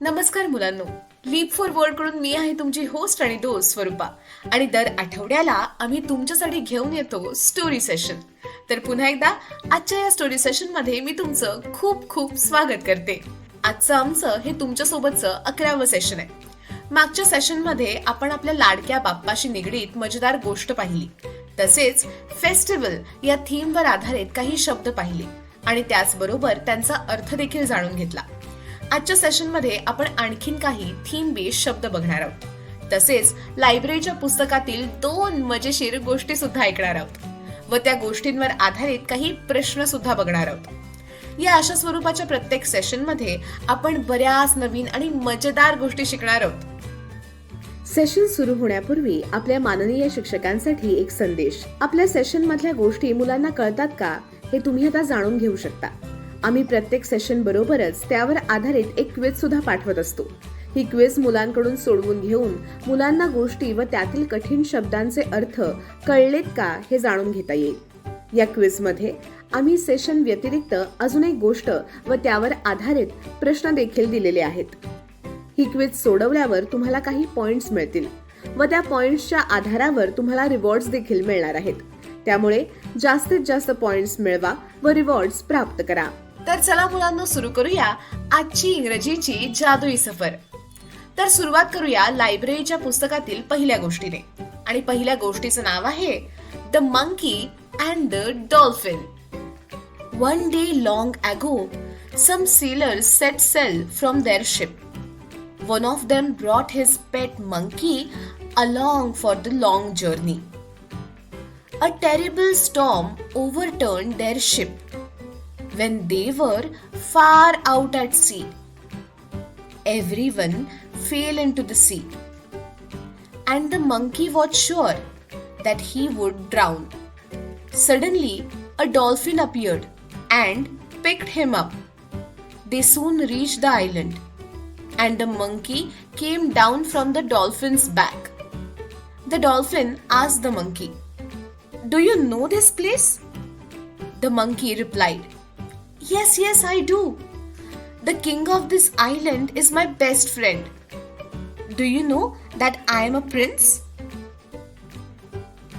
नमस्कार मुलांनो. Leaf for वर्ल्डकडून मी आहे तुमची होस्ट आणि दोस्त स्वरूपा. आणि दर आठवड्याला आम्ही तुमच्यासाठी घेऊन येतो स्टोरी सेशन तर पुन्हा एकदा आजच्या या स्टोरी सेशनमध्ये मी तुमचं खूप खूप स्वागत करते. आजचं आमचं हे तुमच्या सोबतचं अकरावं सेशन आहे. मागच्या सेशनमध्ये आपण आपल्या लाडक्या बाप्पाशी निगडीत मजेदार गोष्ट पाहिली. तसेच फेस्टिवल या थीमवर आधारित काही शब्द पाहिले. आणि त्याचबरोबर त्यांचा अर्थ देखील जाणून घेतला. आजच्या सेशनमध्ये आपण आणखीन काही थीम बेस्ड शब्द बघणार आहोत. तसेच लायब्ररीच्या पुस्तकातील दोन मजेशीर गोष्टी सुद्धा ऐकणार आहोत. व त्या गोष्टींवर आधारित काही प्रश्न सुद्धा बघणार आहोत. या अशा स्वरूपाच्या प्रत्येक सेशनमध्ये आपण बऱ्याच नवीन आणि मजेदार गोष्टी शिकणार आहोत. सेशन सुरू होण्यापूर्वी आपल्या माननीय शिक्षकांसाठी एक संदेश. आपल्या सेशन मधल्या गोष्टी मुलांना कळतात का हे तुम्ही आता जाणून घेऊ शकता. आम्ही प्रत्येक सेशन बरोबरच त्यावर आधारित एक क्विज सुद्धा पाठवत असतो. ही क्विज मुलांकडून सोडवून घेऊन मुलांना गोष्टी व त्यातील कठीण शब्दांचे अर्थ कळलेत का हे जाणून घेता येईल. या क्विजमध्ये आम्ही सेशन व्यतिरिक्त अजून एक गोष्ट व त्यावर आधारित प्रश्न देखील दिलेले आहेत. ही क्विज सोडवल्यावर तुम्हाला काही पॉइंट्स मिळतील व त्या पॉइंट्सच्या आधारावर तुम्हाला रिवॉर्ड्स देखील मिळणार आहेत. त्यामुळे जास्तीत जास्त पॉइंट्स मिळवा व रिवॉर्ड्स प्राप्त करा. तर चला मुलांना सुरू करूया आजची इंग्रजीची जादुई सफर. तर सुरुवात करूया लायब्ररीच्या पुस्तकातील पहिल्या गोष्टीने. आणि पहिल्या गोष्टीचं नाव आहे the monkey and the dolphin one day long ago some sailors set sail from their ship one of them brought his pet monkey along for the long journey a terrible storm overturn their ship when they were far out at sea. Everyone fell into the sea, and the monkey was sure that he would drown. Suddenly, a dolphin appeared and picked him up. They soon reached the island and the monkey came down from the dolphin's back. The dolphin asked the monkey, Do you know this place? The monkey replied, Yes, yes, I do. The king of this island is my best friend. Do you know that I am a prince?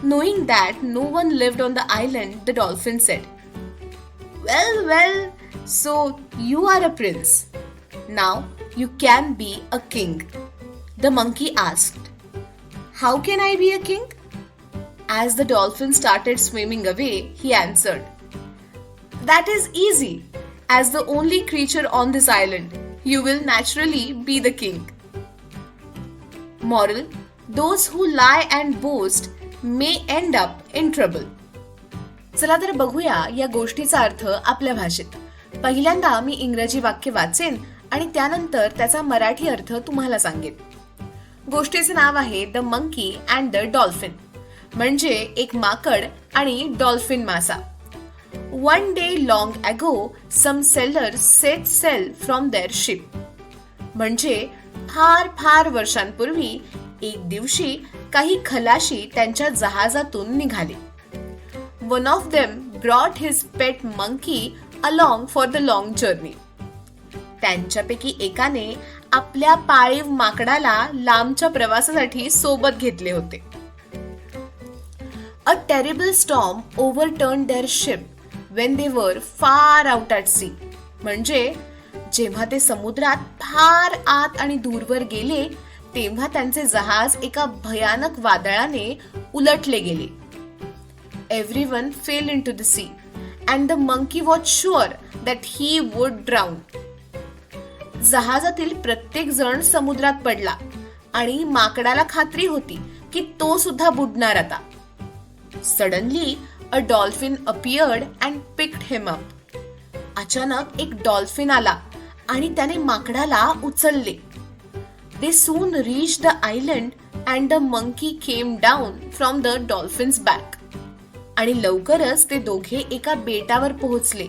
Knowing that no one lived on the island, the dolphin said, Well, well, so you are a prince. Now you can be a king. The monkey asked, How can I be a king? As the dolphin started swimming away, he answered, That is easy. As the only creature on this island, you will naturally be the king. Moral Those who lie and boast may end up in trouble. चला तर बघूया या गोष्टीचा अर्थ आपल्या भाषेत पहिल्यांदा मी इंग्रजी वाक्य वाचेन आणि त्यानंतर त्याचा मराठी अर्थ तुम्हाला सांगेन गोष्टीचे नाव आहे the monkey and the dolphin म्हणजे एक माकड आणि डॉल्फिन मासा one day long ago some sailor set sail from their ship म्हणजे फार फार वर्षांपूर्वी एक दिवशी काही खलाशी त्यांच्या जहाजातून निघाले. One of them brought his pet monkey along for the long journey त्यांच्यापैकी एकाने आपल्या पाळीव माकडाला लांबच्या प्रवासासाठी सोबत घेतले होते. A terrible storm overturn their ship when they were far out at sea म्हणजे जेव्हा ते समुद्रात फार आत आणि दूरवर गेले तेव्हा त्यांचे जहाज एका भयानक वादळाने उलटले गेले. Every one fell into the sea and the monkey was sure that he would drown जहाजातील प्रत्येक जण समुद्रात पडला आणि माकडाला खात्री होती की तो सुद्धा बुडणार आता. Suddenly a dolphin appeared and picked him up अचानक एक डॉल्फिन आला आणि त्याने माकडाला उचलले. They soon reach the island and the monkey came down from the dolphin's back आणि लवकरच ते दोघे एका बेटावर पोहोचले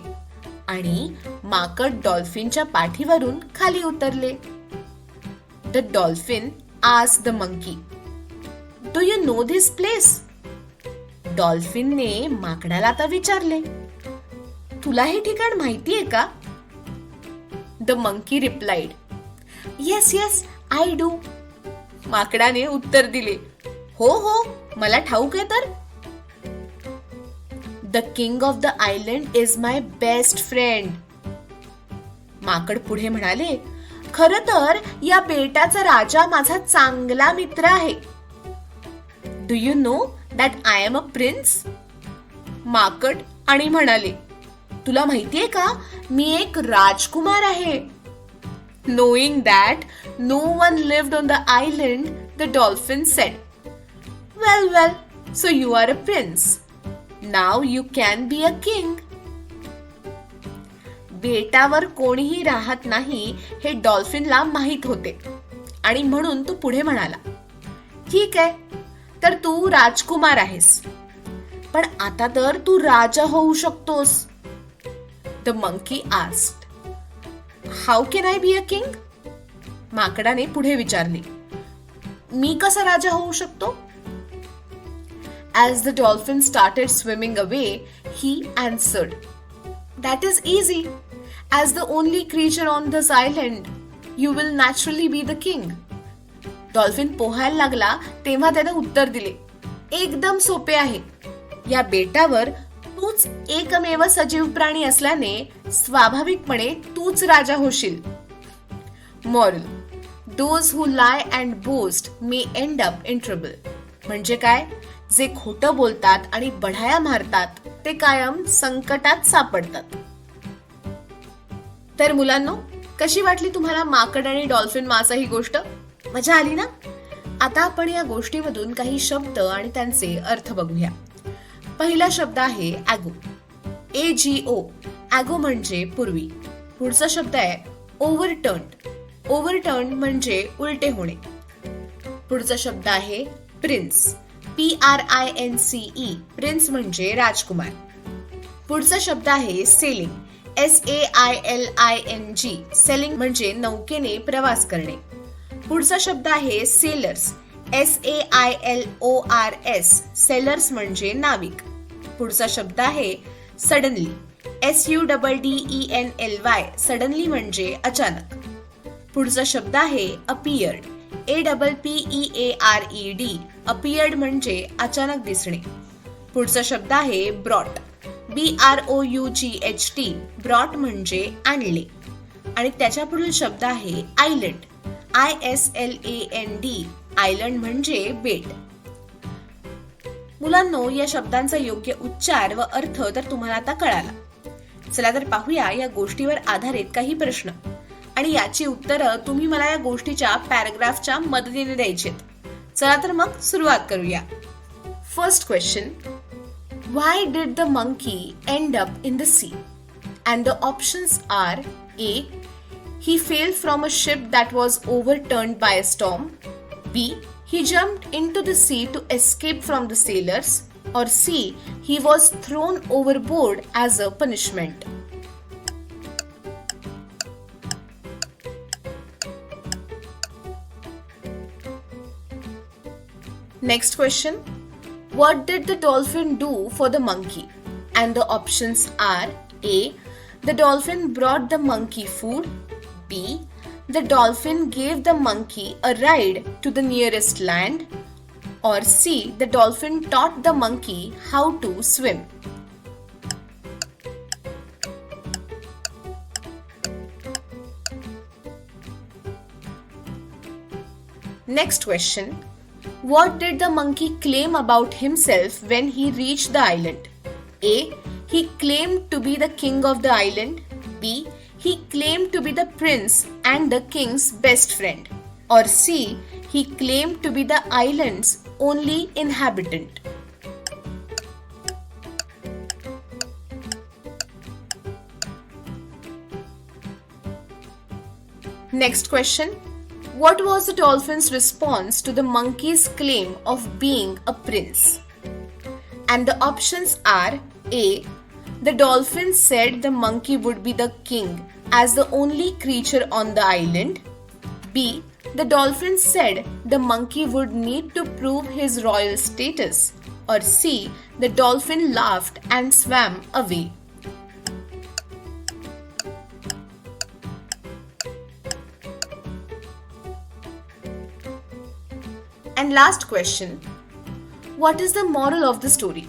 आणि माकड डॉल्फिनच्या पाठीवरून खाली उतरले. द डॉल्फिन आज the monkey do you know this place डॉल्फिनने माकडाला आता विचारले तुला हे ठिकाण माहिती आहे का? The monkey replied yes yes I do माकडाने उत्तर दिले हो हो मला ठाऊक आहे तर. The king of the island is my best friend माकड पुढे म्हणाले खर तर या बेटाचा राजा माझा चांगला मित्र आहे. Do you know that I am a prince माकड आणि म्हणाले तुला माहितीये का? मी एक राजकुमार आहे. Knowing that no one lived on the island the dolphin said well well so you are a prince now you can be a king बेटावर कोणीही राहत नाही हे डॉल्फिनला माहीत होते. आणि म्हणून तो पुढे म्हणाला ठीक आहे तर तू राजकुमार आहेस. पण आता तर तू राजा होऊ शकतोस. The monkey asked how can I be a king माकडाने पुढे विचारले. मी कसा राजा होऊ शकतो? As the dolphin started swimming away he answered that is easy as the only creature on this island you will naturally be the king dolphin पोहायला लागला तेव्हा त्याने उत्तर दिले एकदम सोपे आहे. या बेटावर तूच एकमेव सजीव प्राणी असल्याने स्वाभाविकपणे तूच राजा होशील. Moral those who lie and boast may end up in trouble म्हणजे काय? जे खोटं बोलतात आणि बढाया मारतात ते कायम संकटात सापडतात. तर मुलांनो कशी वाटली तुम्हाला माकड आणि डॉल्फिन मासा ही गोष्ट? मजा आली ना? आता आपण या गोष्टीमधून काही शब्द आणि त्यांचे अर्थ बघूया. पहिला शब्द आहे ॲगो. ए जी ओ ॲगो म्हणजे पूर्वी. पुढचा शब्द आहे ओव्हरटर्न ओव्हरटर्न म्हणजे उलटे होणे. पुढचा शब्द आहे prince. P R I N C E. Prince म्हणजे राजकुमार. पुढचा शब्द आहे sailing. S A I L I N G. Sailing म्हणजे नौकेने प्रवास करणे. पुढचा शब्द आहे sailors S A I L O R S sailors म्हणजे नाविक. पुढचा शब्द आहे suddenly S U double D E N L Y suddenly म्हणजे अचानक. पुढचा शब्द आहे appeared A double P E A R E D appeared म्हणजे अचानक दिसणे. पुढचा शब्द आहे brought B R O U G H T brought म्हणजे आणले. आणि त्याच्या पुढील शब्द आहे island I S L A N D island म्हणजे बेट. मुलांनो या शब्दांचा योग्य उच्चार व अर्थ तर तुम्हाला आता कळाला. चला तर पाहूया या गोष्टीवर आधारित काही प्रश्न. आणि याची उत्तरं तुम्ही मला या गोष्टीच्या पॅराग्राफच्या मदतीने द्यायचे चला तर मग सुरुवात करूया. First question why did the monkey end up in the sea and the options are A he fell from a ship that was overturned by a storm. B. He jumped into the sea to escape from the sailors. Or C. He was thrown overboard as a punishment. Next question. What did the dolphin do for the monkey? And the options are A. The dolphin brought the monkey food. B. The dolphin gave the monkey a ride to the nearest land. Or C. The dolphin taught the monkey how to swim. Next question. What did the monkey claim about himself when he reached the island? A. He claimed to be the king of the island. B. He claimed to be the prince and the king's best friend. Or C. He claimed to be the island's only inhabitant. Next question. What was the dolphin's response to the monkey's claim of being a prince? And the options are A. The dolphin said the monkey would be the king as the only creature on the island. B. The dolphin said the monkey would need to prove his royal status. Or C. The dolphin laughed and swam away. And last question What is the moral of the story?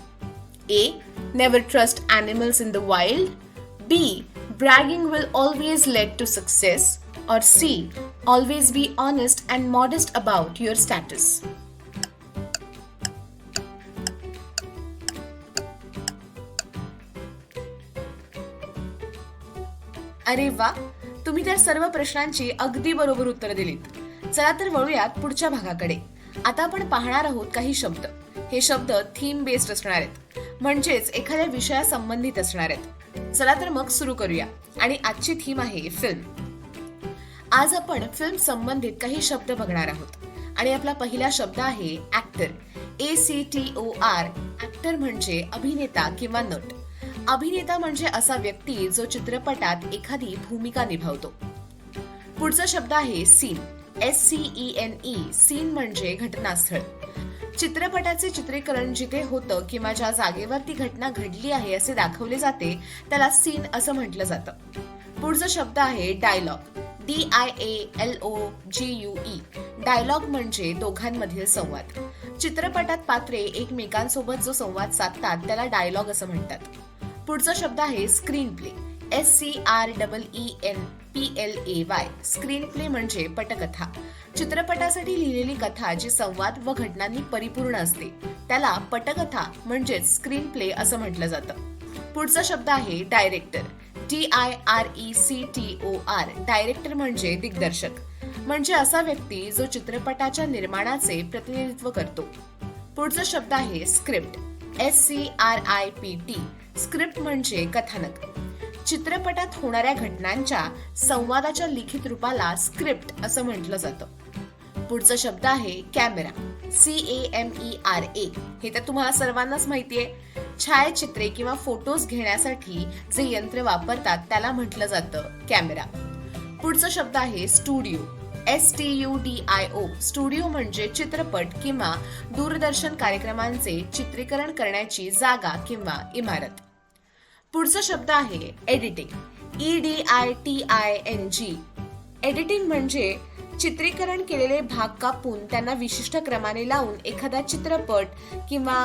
A. Never trust animals in the wild. B. Bragging will always lead to success. Or C. Always be honest and modest about your status. अरे वा तुम्ही त्या सर्व प्रश्नांची अगदी बरोबर उत्तर दिलीत चला तर वळूयात पुढच्या भागाकडे आता आपण पाहणार आहोत काही शब्द हे शब्द थीम बेस्ड असणार आहेत म्हणजेच एखाद्या विषयासंबंधित असणार आहेत. चला तर मग सुरू करूया. आणि आजची थीम आहे फिल्म आज आपण फिल्म संबंधित काही शब्द बघणार आहोत. आणि आपला पहिला शब्द आहे actor A C T O R actor म्हणजे अभिनेता किंवा नट. अभिनेता म्हणजे असा व्यक्ती जो चित्रपटात एखादी भूमिका निभावतो. पुढचा शब्द आहे scene S C E N E scene म्हणजे घटनास्थळ. चित्रपटाचे चित्रीकरण जिथे होतं किंवा ज्या जागेवर ती घटना घडली आहे असे दाखवले जाते त्याला सीन असं म्हटलं जातं. पुढचा शब्द आहे dialogue D I A L O G U E dialogue म्हणजे दोघांमधील संवाद. चित्रपटात पात्रे एकमेकांसोबत जो संवाद साधतात त्याला डायलॉग असं म्हणतात. पुढचा शब्द आहे screenplay S C R double E N P L A Y screenplay म्हणजे पटकथा. चित्रपटासाठी लिहिलेली कथा जी संवाद व घटनांनी परिपूर्ण असते. त्याला पटकथा म्हणजेच स्क्रीन प्ले असं म्हटलं जातं. पुढचा शब्द आहे director T I R E C T O R director म्हणजे दिग्दर्शक. म्हणजे असा व्यक्ती जो चित्रपटाच्या निर्माणाचे प्रतिनिधित्व करतो. पुढचा शब्द आहे script S C R I P T script म्हणजे कथानक. चित्रपटात होणाऱ्या घटनांच्या संवादाच्या लिखित रूपाला स्क्रिप्ट असं म्हटलं जातं. पुढचा शब्द आहे camera. C A M E R A हे तर तुम्हाला सर्वांनाच माहिती आहे. छायाचित्रे किंवा फोटोज घेण्यासाठी जे यंत्र वापरतात त्याला म्हटलं जातं कॅमेरा. पुढचा शब्द आहे studio. S T U D I O studio म्हणजे चित्रपट किंवा दूरदर्शन कार्यक्रमांचे चित्रीकरण करण्याची जागा किंवा इमारत. पुढचा शब्द आहे editing. E D I T I N G editing म्हणजे चित्रीकरण केलेले भाग कापून त्यांना विशिष्ट क्रमाने लावून एखादा चित्रपट किंवा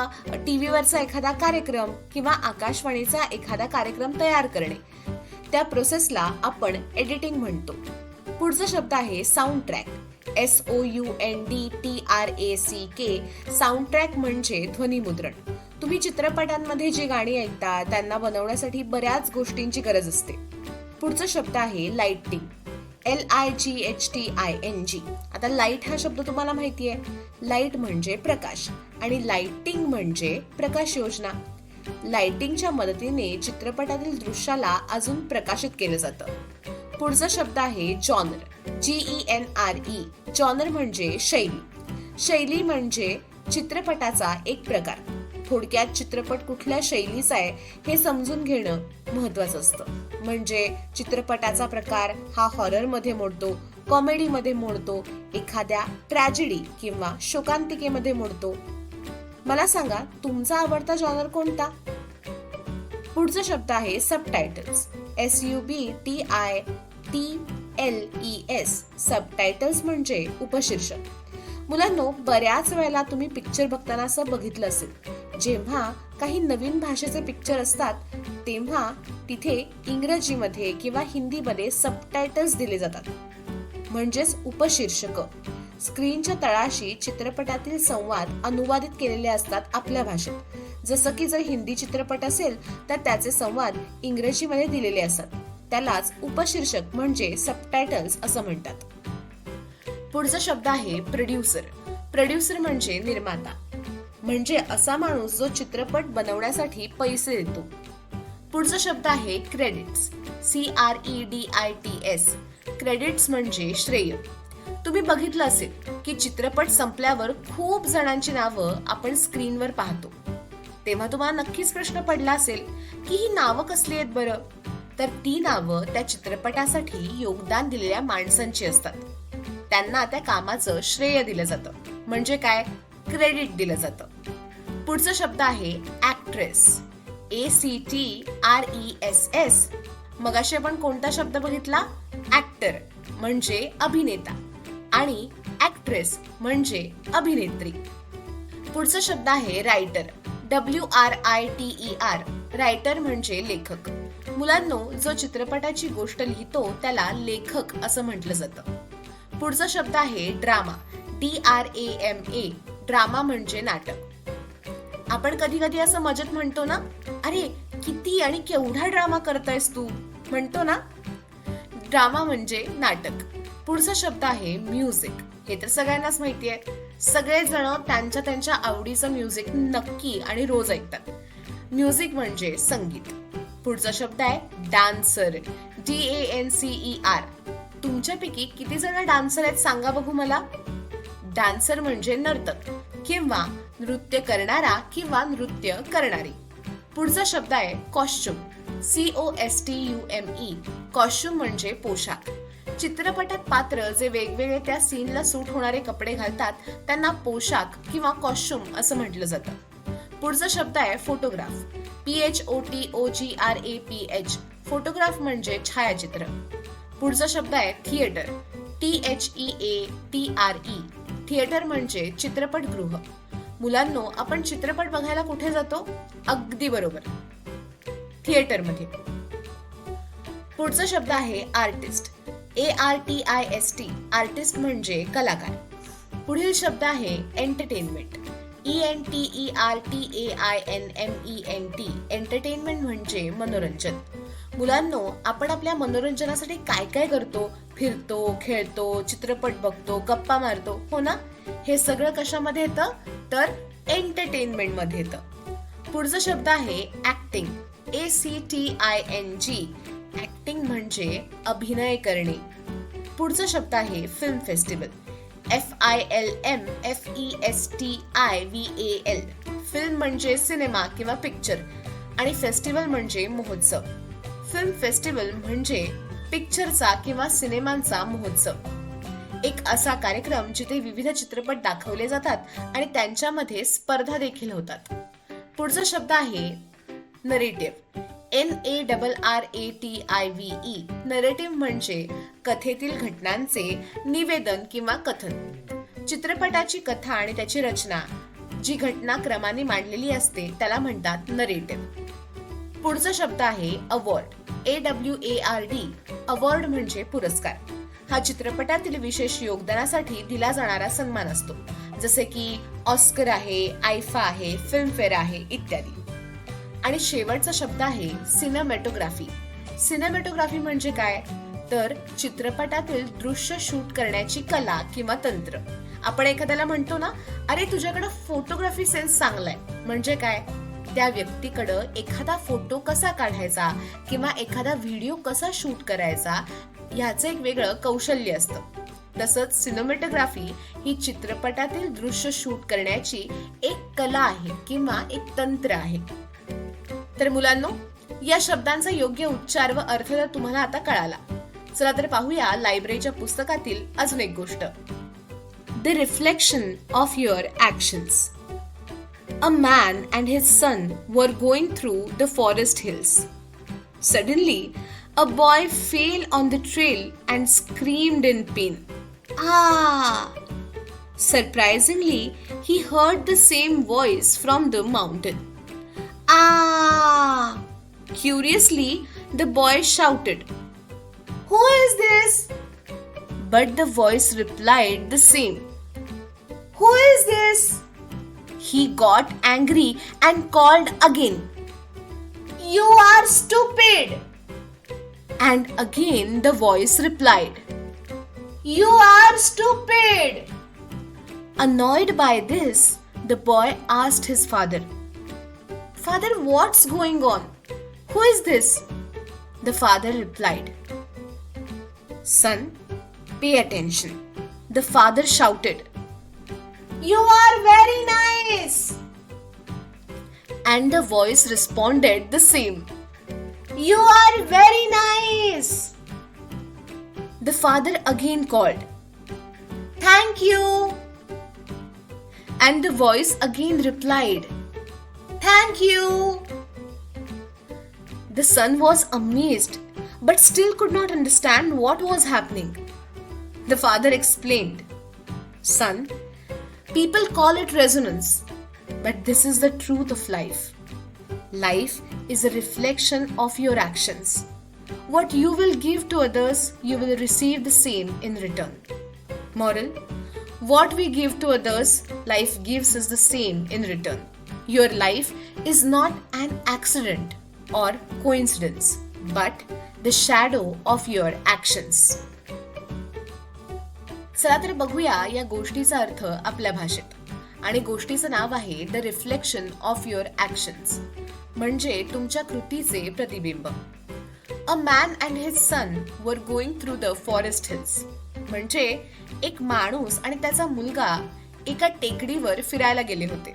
टीव्हीवरचा एखादा कार्यक्रम किंवा आकाशवाणीचा एखादा कार्यक्रम तयार करणे. त्या प्रोसेसला आपण एडिटिंग म्हणतो. पुढचा शब्द आहे soundtrack S O U N D T R A C K soundtrack म्हणजे ध्वनिमुद्रण तुम्ही चित्रपटांमध्ये जी गाणी ऐकता त्यांना बनवण्यासाठी बऱ्याच गोष्टींची गरज असते. पुढचा शब्द आहे lighting L I G H T I N G आता लाइट हा शब्द तुम्हाला माहिती आहे लाइट म्हणजे प्रकाश आणि लाइटिंग म्हणजे प्रकाश योजना. लाइटिंगच्या मदतीने चित्रपटातील दृश्याला अजून प्रकाशित केलं जातं. पुढचा शब्द आहे genre G E N R E genre म्हणजे शैली. शैली म्हणजे चित्रपटाचा एक प्रकार. थोडक्यात चित्रपट कुठल्या शैलीचा आहे हे समजून घेणं महत्वाचं असतं. म्हणजे चित्रपटाचा प्रकार हा हॉररमध्ये मोडतो कॉमेडीमध्ये मोडतो एखाद्या ट्रॅजेडी किंवा शोकांतिकेमध्ये मोडतो. मला सांगा तुमचा आवडता जॉनर कोणता? पुढचा शब्द आहे subtitles S U B T I T L E S subtitles म्हणजे उपशीर्षक. मुलांनो बऱ्याच वेळेला तुम्ही पिक्चर बघताना असं बघितलं असेल. जेव्हा काही नवीन भाषेचे पिक्चर असतात तेव्हा तिथे इंग्रजीमध्ये किंवा हिंदीमध्ये सबटायटल्स दिले जातात. म्हणजेच उपशीर्षक. स्क्रीनच्या तळाशी चित्रपटातील संवाद अनुवादित केलेले असतात आपल्या भाषेत. जसं की जर हिंदी चित्रपट असेल तर त्याचे संवाद इंग्रजीमध्ये दिलेले असतात. त्यालाच उपशीर्षक म्हणजे सबटायटल्स असं म्हणतात. पुढचा शब्द आहे प्रोड्युसर प्रोड्युसर म्हणजे निर्माता. म्हणजे असा माणूस जो चित्रपट बनवण्यासाठी पैसे देतो. पुढचा शब्द आहे credits C R E D I T S credits म्हणजे श्रेय. तुम्ही बघितलं असेल की चित्रपट संपल्यावर खूप जणांची नावं आपण स्क्रीनवर पाहतो. तेव्हा तुम्हाला नक्कीच प्रश्न पडला असेल की ही नावं कसली आहेत बरं? तर ती नावं त्या चित्रपटासाठी योगदान दिलेल्या माणसांची असतात. त्यांना त्या कामाचं श्रेय दिलं जातं. म्हणजे काय? क्रेडिट दिलं जातं. पुढचा शब्द आहे actress A C T R E S S मगाशी आपण कोणता शब्द बघितला? ऍक्टर म्हणजे अभिनेता. आणि ऍक्ट्रेस म्हणजे अभिनेत्री. पुढचा शब्द आहे writer W R I T E R writer म्हणजे लेखक. मुलांनो जो चित्रपटाची गोष्ट लिहितो त्याला लेखक असं म्हटलं जातं. पुढचा शब्द आहे drama. D R A M A drama म्हणजे नाटक. आपण कधी कधी असं मजेत म्हणतो ना अरे किती आणि केवढा ड्रामा करतायस तू? म्हणतो ना. ड्रामा म्हणजे नाटक. पुढचा शब्द आहे म्युझिक. हे तर सगळ्यांनाच माहिती आहे. सगळेजण त्यांच्या त्यांच्या आवडीचं म्युझिक नक्की आणि रोज ऐकतात. म्युझिक म्हणजे संगीत. पुढचा शब्द आहे dancer. D A N C E R तुमच्यापैकी किती जण डान्सर आहेत सांगा बघू मला. डान्सर म्हणजे नर्तक किंवा नृत्य करणारा किंवा नृत्य करणारी. पुढचा शब्द आहे costume C O S T U M E costume म्हणजे पोशाख. चित्रपटात पात्र जे वेगवेगळे त्या सीनला सूट होणारे कपडे घालतात त्यांना पोशाख किंवा कॉस्ट्युम असं म्हटलं जातं. पुढचा शब्द आहे photograph P H O T O G R A P H photograph म्हणजे छायाचित्र. पुढचा शब्द आहे theatre. T H E A T R E theatre म्हणजे चित्रपटगृह. मुलांनो आपण चित्रपट बघायला कुठे जातो? अगदी बरोबर. थिएटरमध्ये. पुढचा शब्द आहे artist. A R T I S T artist म्हणजे कलाकार. पुढील शब्द आहे entertainment. E N T E R T A I N M E N T entertainment म्हणजे मनोरंजन. मुलांनो आपण आपल्या मनोरंजनासाठी काय काय करतो? फिरतो खेळतो चित्रपट बघतो गप्पा मारतो हो ना? हे सगळं कशामध्ये येतं? तर एंटरटेनमेंटमध्ये येतं. पुढचा शब्द आहे acting A C T I N G acting म्हणजे अभिनय करणे. पुढचा शब्द आहे film festival. F I L M F E S T I V A L film म्हणजे सिनेमा किंवा पिक्चर. आणि फेस्टिवल म्हणजे महोत्सव. फिल्म फेस्टिवल म्हणजे पिक्चरचा किंवा सिनेमांचा महोत्सव. एक असा कार्यक्रम जिथे विविध चित्रपट दाखवले जातात आणि त्यांच्यामध्ये स्पर्धा देखील होतात. पुढचा शब्द आहे narrative N A double R A T I V E narrative म्हणजे कथेतील घटनांचे निवेदन किंवा कथन. चित्रपटाची कथा आणि त्याची रचना जी घटना क्रमाने मांडलेली असते त्याला म्हणतात नरेटिव्ह पुढचा शब्द आहे award A W A R D award म्हणजे पुरस्कार. हा चित्रपटातील विशेष योगदानासाठी दिला जाणारा सन्मान असतो. जसे की ऑस्कर आहे आयफा आहे फिल्मफेअर आहे इत्यादी. आणि शेवटचा शब्द आहे सिनेमॅटोग्राफी सिनेमॅटोग्राफी म्हणजे काय? तर चित्रपटातील दृश्य शूट करण्याची कला किंवा तंत्र. आपण एखाद्याला म्हणतो ना अरे तुझ्याकडे फोटोग्राफी सेन्स चांगलाय. म्हणजे काय? त्या व्यक्तीकडं एखादा फोटो कसा काढायचा किंवा एखादा व्हिडिओ कसा शूट करायचा ह्याचं एक वेगळं कौशल्य असतं. तसंच सिनेमॅटोग्राफी ही चित्रपटातील दृश्य शूट करण्याची एक कला आहे किंवा एक तंत्र आहे. तर मुलांनो या शब्दांचा योग्य उच्चार व अर्थ तर तुम्हाला आता कळाला. चला तर पाहूया लायब्ररीच्या पुस्तकातील अजून एक गोष्ट. The reflection of your actions A man and his son were going through the forest hills. Suddenly, a boy fell on the trail and screamed in pain. Ah! Surprisingly, he heard the same voice from the mountain. Ah! Curiously, the boy shouted, Who is this? But the voice replied the same. Who is this? He got angry and called again. You are stupid! And again the voice replied, You are stupid! Annoyed by this, the boy asked his father, Father, what's going on? Who is this? The father replied, Son, pay attention. The father shouted, You are very nice! And the voice responded the same. You are very nice! The father again called, Thank you! And the voice again replied, Thank you! The son was amazed, but still could not understand what was happening. The father explained, Son, people call it resonance, but this is the truth of life. Life is a reflection of your actions. What you will give to others, you will receive the same in return. Moral What we give to others, life gives us the same in return. Your life is not an accident or coincidence, but the shadow of your actions. चला तर बघूया या गोष्टीचा अर्थ आपल्या भाषेत. आणि गोष्टीचं नाव आहे the reflection of your actions म्हणजे तुमच्या कृतीचे प्रतिबिंब. A man and his son were going through the forest hills म्हणजे एक माणूस आणि त्याचा मुलगा एका टेकडीवर फिरायला गेले होते.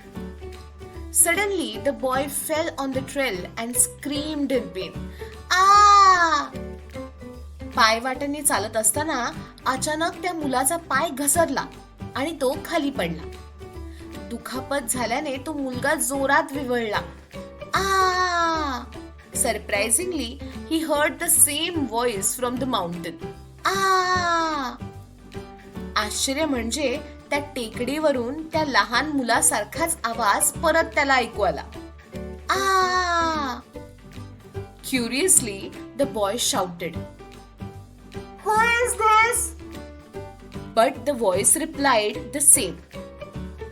Suddenly the boy fell on the trail and screamed in pain ah! पायवाटेने चालत असताना अचानक त्या मुलाचा पाय घसरला आणि तो खाली पडला. दुखापत झाल्याने तो मुलगा जोरात विवळला. आ! Surprisingly he heard the same voice from the mountain ah! आश्चर्य म्हणजे त्या टेकडीवरून त्या लहान मुलासारखाच आवाज परत त्याला ऐकू आला. आ! Curiously the boy shouted, Who is this? But the voice replied the same.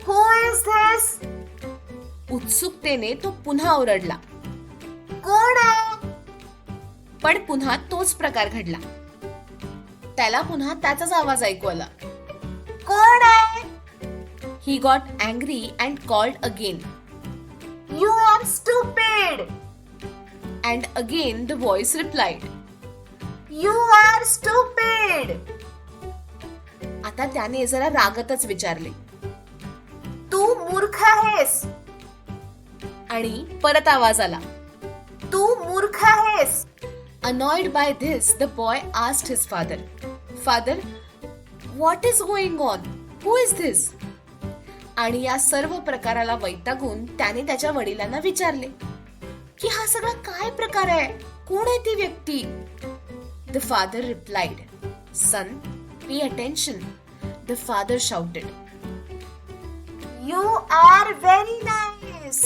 Who is this? उत्सुकतेने तो पुन्हा ओरडला. कोण आहे? पण पुन्हा तोच प्रकार घडला. त्याला पुन्हा त्याचाच आवाज ऐकू आला. कोण आहे? He got angry and called again you are stupid and again the voice replied, You are stupid! आता त्याने जरा रागतच विचारले. तू मूर्ख आहेस. आणि परत आवाज आला. तू मूर्ख आहेस. Annoyed by this the boy asked his father father what is going on who is this आणि या सर्व प्रकाराला वैतागून त्याने त्याच्या वडिलांना विचारले. की हा सगळा काय प्रकार आहे? कोण आहे ती व्यक्ती? The father replied, son pay attention. The father shouted you are very nice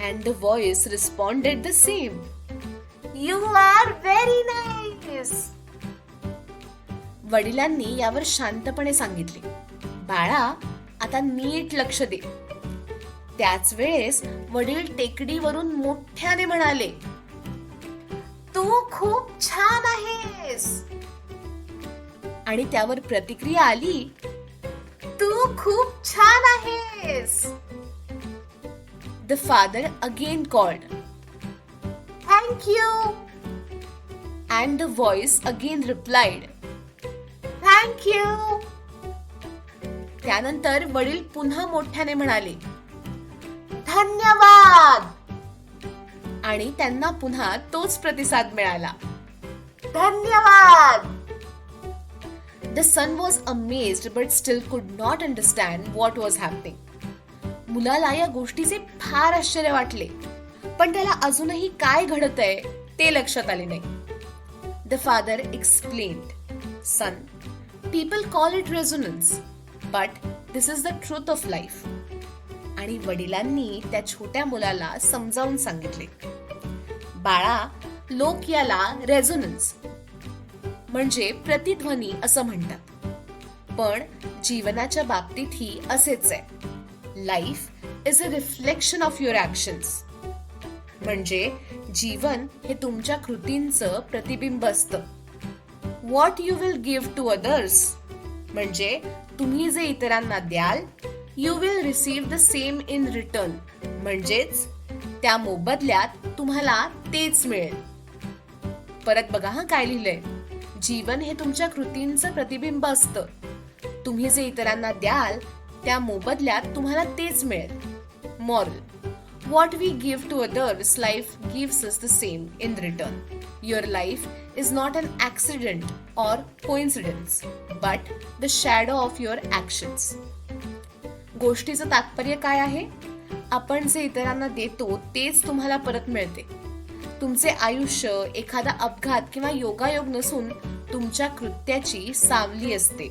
and the voice responded the same. You are very nice वडिलांनी यावर शांतपणे सांगितले बाळा आता नीट लक्ष दे त्याच वेळेस वडील टेकडीवरून मोठ्याने म्हणाले तू खूप छान आहेस. आणि त्यावर प्रतिक्रिया आली. तू खूप छान आहेस. The father again called thank you and the voice again replied thank you त्यानंतर वडील पुन्हा मोठ्याने म्हणाले धन्यवाद. आणि त्यांना पुन्हा तोच प्रतिसाद मिळाला. धन्यवाद! The son was amazed but still could not understand what was happening मुलाला या गोष्टीचे फार आश्चर्य वाटले. पण त्याला अजूनही काय घडत आहे ते लक्षात आले नाही. The father explained son people call it resonance but this is the truth of life आणि वडिलांनी त्या छोट्या मुलाला समजावून सांगितले. बाळा लोक याला रेझोनन्स म्हणजे प्रतिध्वनी असं म्हणतात. पण जीवनाच्या बाबतीतही असेच आहे. Life is a reflection of your actions म्हणजे जीवन हे तुमच्या कृतींचं प्रतिबिंब असतं. What you will give to others म्हणजे तुम्ही जे इतरांना द्याल you will receive the same in return म्हणजेच त्या मोबदल्यात तुम्हाला तेच मिळेल. परत बघा हा काय लिहिलंय. जीवन हे तुमच्या कृतींचं प्रतिबिंब असतं. तुम्ही जे इतरांना द्याल त्या मोबदल्यात तुम्हाला तेच मिळेल. Moral what we give to others life gives is the same in return your life is not an accident or coincidence but the shadow of your actions गोष्टीचं तात्पर्य काय आहे? आपण जे इतरांना देतो तेच तुम्हाला परत मिळते. तुमचे आयुष्य एखादा अपघात किंवा योगायोग नसून तुमच्या कृत्याची सावली असते.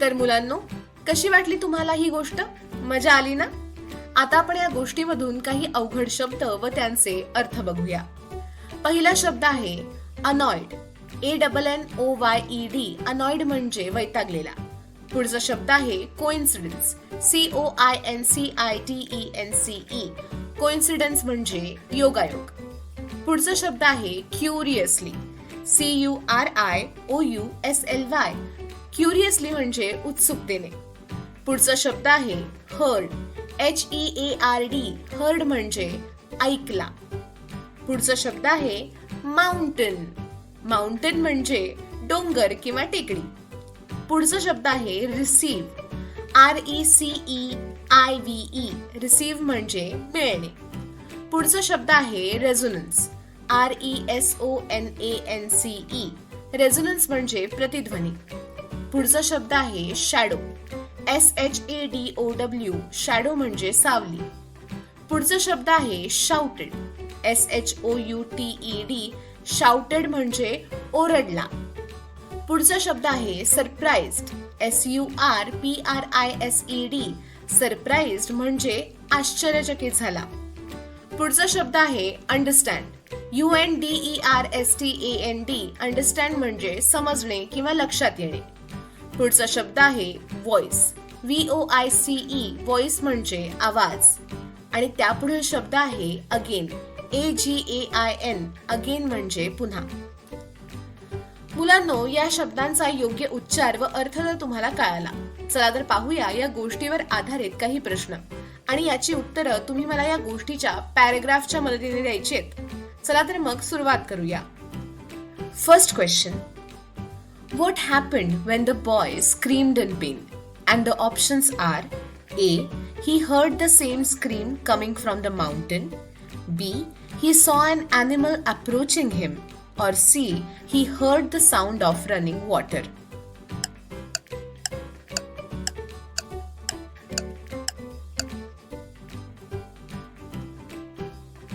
तर मुलांनो कशी वाटली तुम्हाला ही गोष्ट? मजा आली ना? आता आपण या गोष्टीमधून काही अवघड शब्द व त्यांचे अर्थ बघूया. पहिला शब्द आहे annoyed A double N O Y E D annoyed म्हणजे वैतागलेला. पुढचा शब्द आहे coincidence C O I N C I D E N C E coincidence म्हणजे योगायोग. पुढचा शब्द आहे curiously C U R I O U S L Y curiously म्हणजे उत्सुकतेने. पुढचा शब्द आहे heard H E A R D heard म्हणजे ऐकला. पुढचा शब्द आहे माउंटन माउंटन म्हणजे डोंगर किंवा टेकडी. पुढचा शब्द आहे receive R E C E I V E receive म्हणजे मिळणे. पुढचा शब्द आहे resonance R E S O N A N C E resonance म्हणजे प्रतिध्वनी. पुढचा शब्द आहे shadow S H A D O W shadow म्हणजे सावली. पुढचा शब्द आहे shouted S H O U T E D shouted म्हणजे ओरडला. पुढचा शब्द आहे surprised S U R P R I S E D surprised म्हणजे आश्चर्यचकित झाला. पुढचा शब्द आहे understand U N D E R S T A N D understand म्हणजे समजणे किंवा लक्षात येणे. पुढचा शब्द आहे voice V O I C E voice म्हणजे आवाज. आणि त्यापुढील शब्द आहे again A G A I N again म्हणजे पुन्हा. मुलांनो या शब्दांचा योग्य उच्चार व अर्थ जर तुम्हाला कळाला. चला तर पाहूया या गोष्टीवर आधारित काही प्रश्न. आणि याची उत्तरं तुम्ही मला या गोष्टीच्या पॅरेग्राफच्या मदतीने द्यायची आहेत. चला तर मग सुरुवात करूया. First question what happened when the boy screamed in pain and the options are A he heard the same scream coming from the mountain B he saw an animal approaching him Or C. He heard the sound of running water.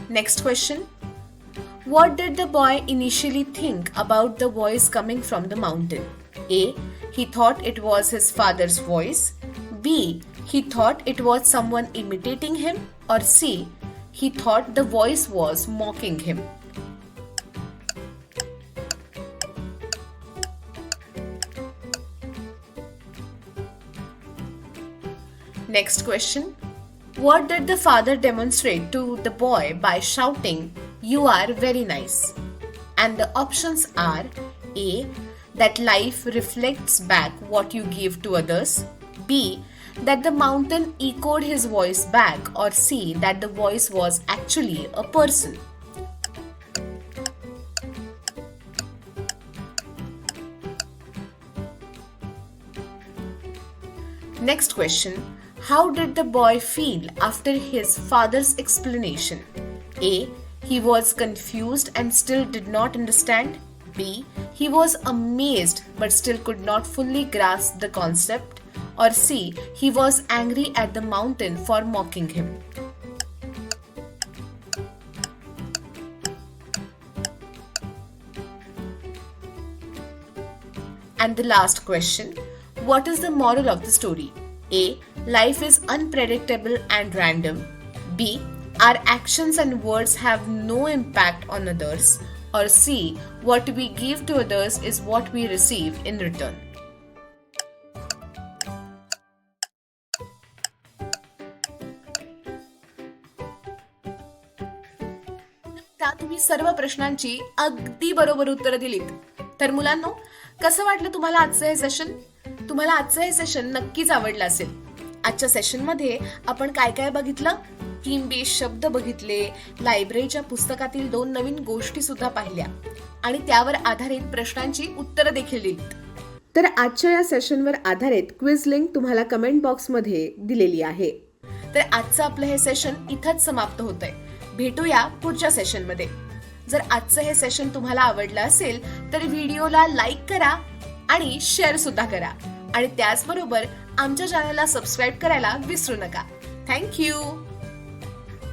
Next question. What did the boy initially think about the voice coming from the mountain? A. He thought it was his father's voice. B. He thought it was someone imitating him. Or C. He thought the voice was mocking him. Next question. What did the father demonstrate to the boy by shouting, You are very nice? And the options are A. That life reflects back what you give to others. B. That the mountain echoed his voice back. Or C. That the voice was actually a person. Next question How did the boy feel after his father's explanation? A. He was confused and still did not understand. B. He was amazed but still could not fully grasp the concept. Or C. He was angry at the mountain for mocking him. And the last question What is the moral of the story? A. Life is unpredictable and random. B. Our actions and words have no impact on others. Or C. What we give to others is what we receive in return. आता तुम्ही सर्व प्रश्नांची अगदी बरोबर उत्तरं दिलीत तर मुलांनो कसं वाटलं तुम्हाला आजचं हे सेशन तुम्हाला आजचं हे सेशन नक्कीच आवडलं असेल आजच्या सेशनमध्ये आपण काय काय बघितलं? थीम बेस शब्द बघितले लायब्ररीच्या पुस्तकातील दोन नवीन गोष्टी सुद्धा पाहिल्या आणि त्यावर आधारित प्रश्नांची उत्तरं देखील दिलीत. तर आजच्या या सेशनवर आधारित क्विज लिंक तुम्हाला कमेंट बॉक्समध्ये दिलेली आहे. तर आजचं आपलं हे सेशन इथंच समाप्त होतंय. भेटूया पुढच्या सेशनमध्ये जर आजचं हे सेशन तुम्हाला आवडलं असेल तर व्हिडिओला लाईक करा आणि शेअर सुद्धा करा. आणि त्याचबरोबर आमच्या चॅनलला सबस्क्राईब करायला विसरू नका. थँक्यू